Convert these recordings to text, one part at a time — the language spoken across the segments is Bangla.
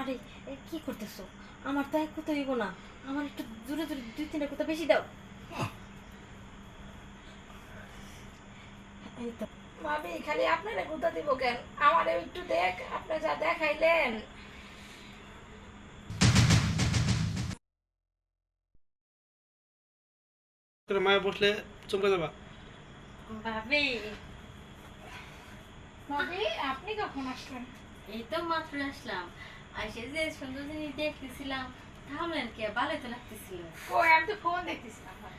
আরে কি করতেছো? আমার তো এক কথা হইব না। আমার একটু দূরে জোরে দুই তিনটা কথা বেশি দাও। এই ভাবি খালি আপনারা গুতা দিব কেন? আমারে একটু দেখ আপনি যা দেখাইলেন। বসলে চমকে যাবা। ভাবি। ভাবি আপনি কখন আসলেন? এই তো মাত্র আসলাম। আসে যে সুন্দর জিনিস দেখতেছিলাম থামলেন কে ভালোই তো লাগতেছিল। কই আমি তো ফোন দেখতেছিলাম ভাই।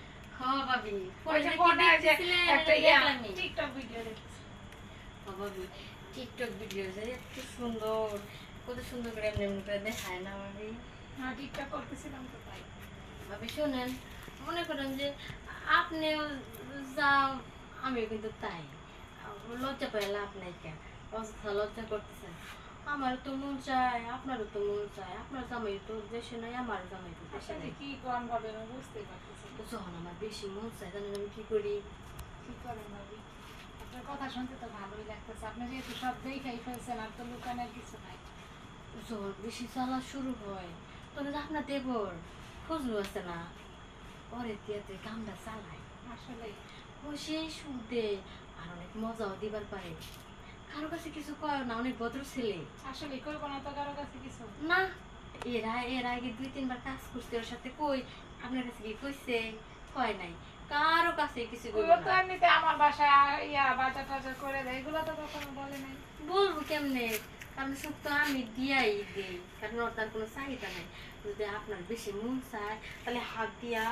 ভাবি। ফোনে কি ফোনে ওই যে দেখতেছিলেন? একটা টিকটক ভিডিও দেখতেছি হ ভাবি। টিকটক ভিডিও যে এত সুন্দর কত সুন্দর করে এমনি এমনি করে দেখায় না ভাবি? হ্যাঁ টিকটক করতেছিলাম তো তাই। ভাবি শোনেন মনে করেন যে আপনিও যা আমিও কিন্তু তাই। লজ্জা পাই লাভ নাই কেন? অযথা লজ্জা করতেছেন। আমারও তো মন চায় আপনারও তো মন চায়। আপনার জামাই তো দেশে নাই আমার জামাই তো দেশে আসলে নাই। কি কোন ভাবে আমি বুঝতে পারতেছি যখন আমার বেশি মন চায় জানেন আমি কি করি? কি করেন ভাবি? আপনার কথা শুনতে তো ভালোই লাগতেছে। আপনি যেহেতু সব দেখাই ফেলছেন আর তো লুকানোর কিছু নাই। যখন বেশি চলা শুরু হয় যে আপনার দেবর খোঁজও আছে না পরে দিয়াতে কামটা চালায়। আসলে ও সেই সুখ দেয় আর অনেক মজাও দিবার পারে। কারও কাছে কিছু কয় না অনেক ভদ্র ছেলে। আসলে কই কোনো তো কারও কাছে কিছু। না এরা এর আগে দুই তিনবার কাজ করছে ওর সাথে কই আপনার কাছে কি কইছে? কয় নাই। কারও কাছে কিছু কইব ওগুলো তো না। এমনিতে আমার বাসায় ইয়া বাজার টাজার করে দেয় এগুলো তো কখনো বলে নাই। বলব কেমনে? কারণ সুখ তো আমি দিয়াই দেই কারণ ওর তার কোনো চাহিদা নাই। যদি আপনার বেশি মন চায় তাহলে হাত দিয়া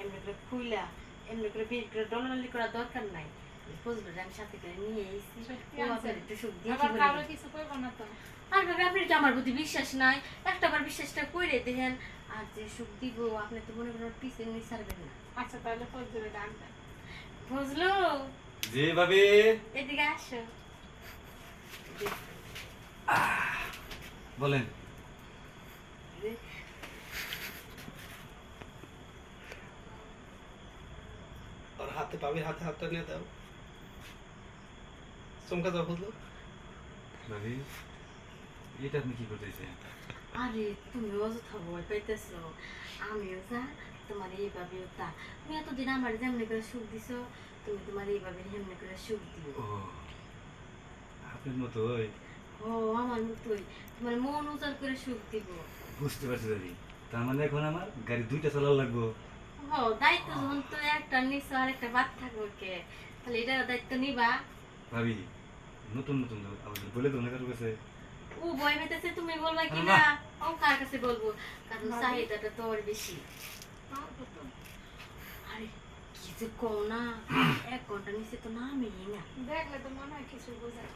এমনি করে খুইলা এমনি করে বের করে ডলালি করার দরকার নাই। যে আমি সাথে করে নিয়ে এসেছি একটু সুখ দিয়ে? কিছু না তো? আর ভাবে আপনার কি আমার প্রতি বিশ্বাস নাই। একটা বার বিশ্বাসটা করে দেখেন আর যে সুখ দিব আপনি তো মনে করেন নিয়ে ছাড়বেন না। আচ্ছা তাহলে বুঝলো জি এদিকে আসো। বলেন। আর হাতে পাবির হাতে হাতটা নিয়ে দাও। চমকা যাও বুঝলো ভাবি এটা আপনি কি করতেছেন আরে তুমি অযথা ভয় পাইতেছো আমিও যা তোমার এইভাবেও তা তুমি এতদিন আমার যেমনি করে সুখ দিছো তুমি তোমার এইভাবে হেমনি করে সুখ দিও ও আপনার মতোই ও আমার মতোই তোমার মন উজাড় করে সুখ দিব বুঝতে পারছি ভাবি তার মানে এখন আমার গাড়ি দুইটা চালানো লাগবো ও দায়িত্ব যখন তো একটা নিছো আর একটা বাদ থাকবে কে তাহলে এটার দায়িত্ব নিবা ভাবি নতুন নতুন আমাদের বলে তো না কারও কাছে? ও ভয় পেতেছে তুমি বলবা কি না। ও কার কাছে বলব? কারণ। চাহিদাটা তো বেশি। আরে কি যে কম না? এক ঘণ্টা নিচে তো নামই না। দেখলে তো মনে হয় কিছু বোঝায়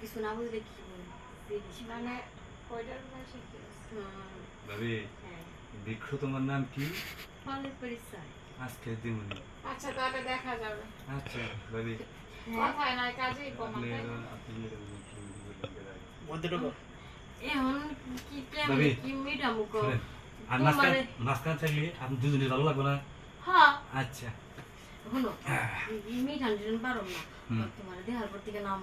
কিছু না বুঝলে কি বলব? মানে কয়টার বয়সে কি ভাবি হ্যাঁ। দীক্ষ তোমার নাম কি? ফলের পরিচয়। আজকে দিমনি আচ্ছা তাহলে দেখা যাবে। আচ্ছা ভাবি। হ্যাঁ থাকলে আপনি দুজনে ভালো লাগবে না? আচ্ছা। হলো মিঠা দিন পারো না। হুম। তোমার দেহার পর নাম